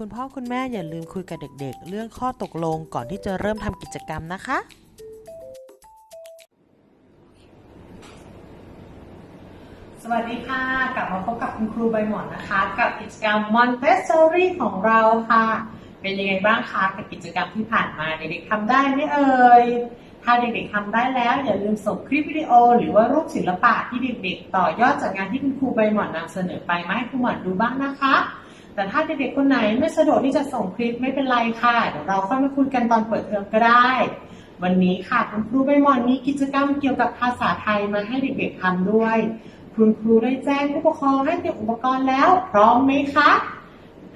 คุณพ่อคุณแม่อย่าลืมคุยกับเด็กๆ เรื่องข้อตกลงก่อนที่จะเริ่มทำกิจกรรมนะคะ สวัสดีค่ะ กลับมาพบกับคุณครูใบหมอนนะคะ กับกิจกรรม Montessori ของเราค่ะ เป็นยังไงบ้างคะกับกิจกรรมที่ผ่านมาเด็กๆทำได้ไหมเอ่ยถ้าเด็กๆทำได้แล้ว อย่าลืมส่งคลิปวิดีโอ หรือว่ารูปศิลปะที่เด็กๆ ต่อยอดจากงานที่คุณครูใบหมอนนำเสนอไปมาให้ครูหมอนดูบ้างนะคะ แต่ถ้าเด็กๆคนไหนไม่สะดวกที่จะส่งคลิปไม่เป็นไรค่ะเดี๋ยวเราค่อยมาคุยกันตอนเปิดเทอมก็ได้ วันนี้ค่ะคุณครูใบมอนมีกิจกรรมเกี่ยวกับภาษาไทยมาให้เด็กๆทำด้วย คุณครูได้แจ้งผู้ปกครองให้เตรียมอุปกรณ์แล้ว พร้อมไหมคะ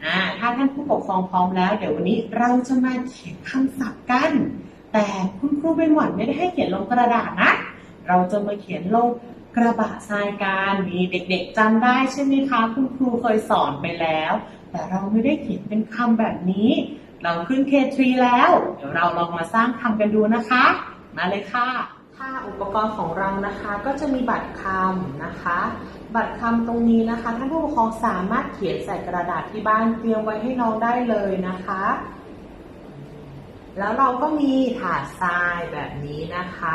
อ่าถ้าท่านผู้ปกครองพร้อมแล้ว เดี๋ยววันนี้เราจะมาเขียนคำศัพท์กัน แต่คุณครูใบหมอนไม่ได้ให้เขียนลงกระดาษนะ เราจะมาเขียนลง กระบะทรายกันมีเด็กๆจำได้ใช่ไหมคะคุณครูเคยสอนไปแล้ว แต่เราไม่ได้เขียนเป็นคำแบบนี้ เราขึ้น K3 แล้ว เดี๋ยวเราลองมาสร้างคำกันดูนะคะ มาเลยค่ะถ้าอุปกรณ์ของเรานะคะก็จะมีบัตรคำนะคะ บัตรคำตรงนี้นะคะท่านผู้ปกครองสามารถเขียนใส่กระดาษที่บ้านเตรียมไว้ให้น้องได้เลยนะคะแล้วเราก็มีถาดทรายแบบนี้นะคะ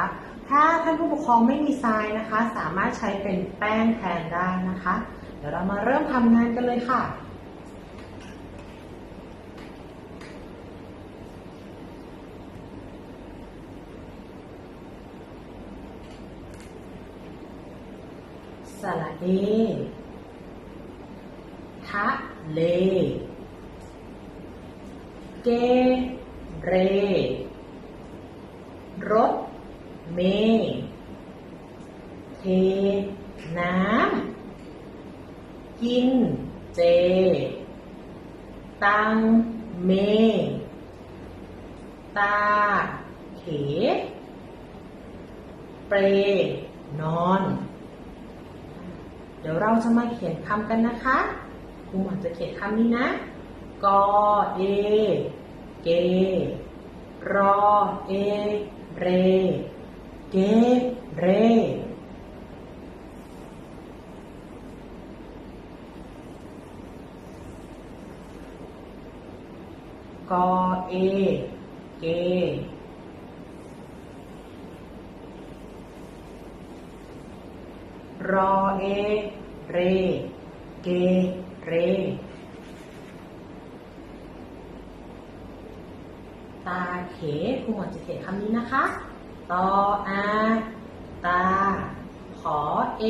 ถ้าท่านผู้ปกครองไม่มีทรายนะคะ สามารถใช้เป็นแป้งแทนได้นะคะ เดี๋ยวเรามาเริ่มทำงานกันเลยค่ะสระเอทะเล เก เร รถ เม เท น้ำ กิน เจ ตัง เม ตา เข เปร นอน เดี๋ยวเราจะมาเขียนคำกันนะคะครูหมอจะเขียนคำนี้นะ กอ เอ เก รอ เอ เร เกเรกอเอ เก รอเอ เร เก เร ตาเขครูหมอจะเขียนคำนี้นะคะ ตออาตา ขอเอ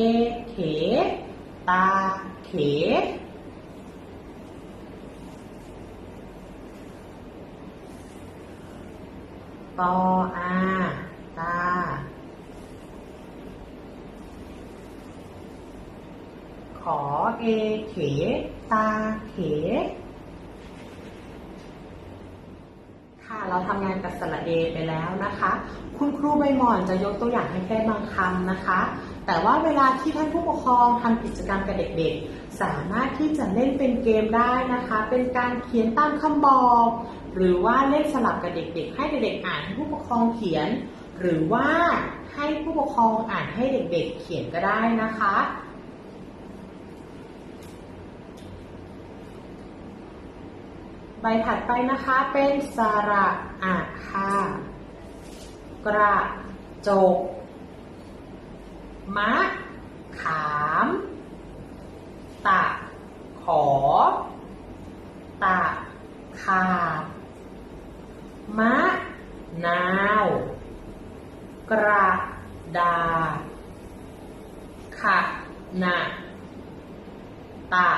เข ตาเข ตออาตา ขอเอเข ตาเข ค่ะ เราทำงานกับสระเอไปแล้วนะคะ คุณครูใบหมอนจะยกตัวอย่างให้แค่บางคำนะคะ แต่ว่าเวลาที่ท่านผู้ปกครองทำกิจกรรมกับเด็กๆ สามารถที่จะเล่นเป็นเกมได้นะคะ เป็นการเขียนตามคำบอก หรือว่าเล่นสลับกับเด็กๆ ให้เด็กๆอ่านให้ผู้ปกครองเขียน หรือว่าให้ผู้ปกครองอ่านให้เด็กๆ เขียนก็ได้นะคะ ใบถัดไปนะคะเป็นสระอะค่ะ กระจก มะ ขาม ตะ ขอ ตะ ขาดมะ นาว กระดาษขะนะตะ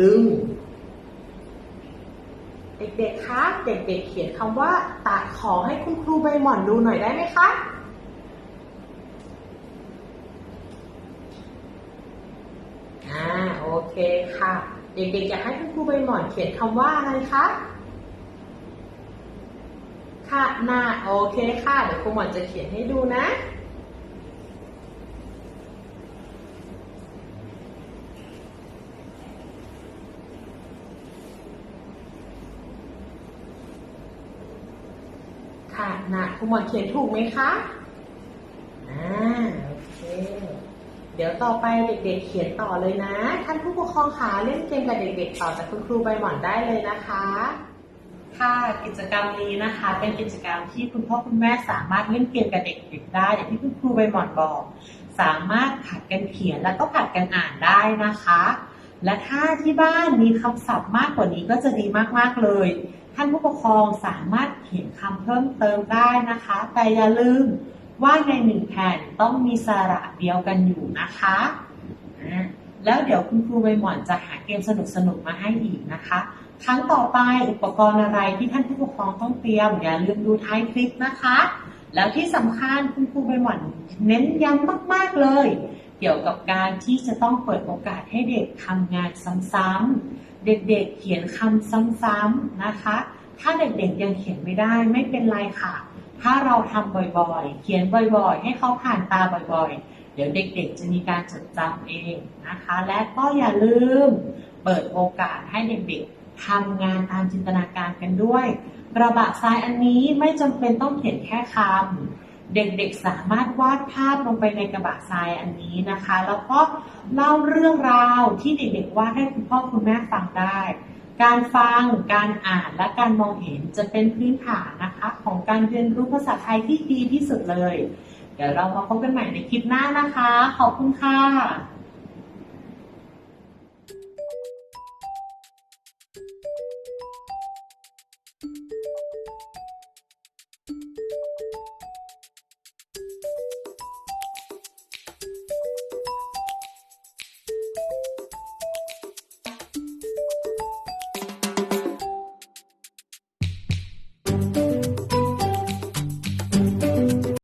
ลึง เด็กๆ คะ เด็กๆ เขียนคำว่าตะขอให้คุณครูใบหม่อนดูหน่อยได้ไหมคะ อ่า โอเคค่ะ เด็กๆ อยากให้คุณครูใบหม่อนเขียนคำว่าอะไรคะ ค่ะหน้าโอเคค่ะ เดี๋ยวครูหม่อนจะเขียนให้ดูนะ ค่ะนะครูหมอนเขียนถูกไหมคะอ่าโอเค เดี๋ยวต่อไปเด็กๆเขียนต่อเลยนะ ท่านผู้ปกครองขาเล่นเกมกับเด็กๆต่อจากคุณครูใบหมอนได้เลยนะคะค่ะกิจกรรมนี้นะคะ เป็นกิจกรรมที่คุณพ่อคุณแม่สามารถเล่นเกมกับเด็กๆได้อย่างที่คุณครูใบหมอนบอก สามารถผัดกันเขียนแล้วก็ผัดกันอ่านได้นะคะ และถ้าที่บ้านมีคำศัพท์มากกว่านี้ก็จะดีมากๆเลย ท่านผู้ปกครองสามารถเขียนคำเพิ่มเติมได้นะคะ แต่อย่าลืมว่าในหนึ่งแผ่นต้องมีสระเดียวกันอยู่นะคะแล้วเดี๋ยวคุณครูใบหมอนจะหาเกมสนุกๆมาให้อีกนะคะ ครั้งต่อไปอุปกรณ์อะไรที่ท่านผู้ปกครองต้องเตรียม อย่าลืมดูท้ายคลิปนะคะ แล้วที่สำคัญคุณครูใบหมอนเน้นย้ำมาก ๆ เลย เกี่ยวกับการที่จะต้องเปิดโอกาสให้เด็กทำงานซ้ำๆ เด็กๆ เขียนคำซ้ำๆนะคะ ถ้าเด็กๆยังเขียนไม่ได้ไม่เป็นไรค่ะ ถ้าเราทำบ่อยๆ เขียนบ่อยๆ ให้เขาผ่านตาบ่อยๆ เดี๋ยวเด็กๆ จะมีการจดจำเองนะคะ และก็อย่าลืมเปิดโอกาสให้เด็กๆทำงานตามจินตนาการกันด้วย กระบะทรายอันนี้ไม่จำเป็นต้องเขียนแค่คำ เด็กๆสามารถวาดภาพลงไปในกระบะทรายอันนี้นะคะ แล้วก็เล่าเรื่องราวที่เด็กๆวาดให้คุณพ่อคุณแม่ฟังได้ การฟัง การอ่านและการมองเห็นจะเป็นพื้นฐานนะคะ ของการเรียนรู้ภาษาไทยที่ดีที่สุดเลย เดี๋ยวเรามาพบกันใหม่ในคลิปหน้านะคะ ขอบคุณค่ะ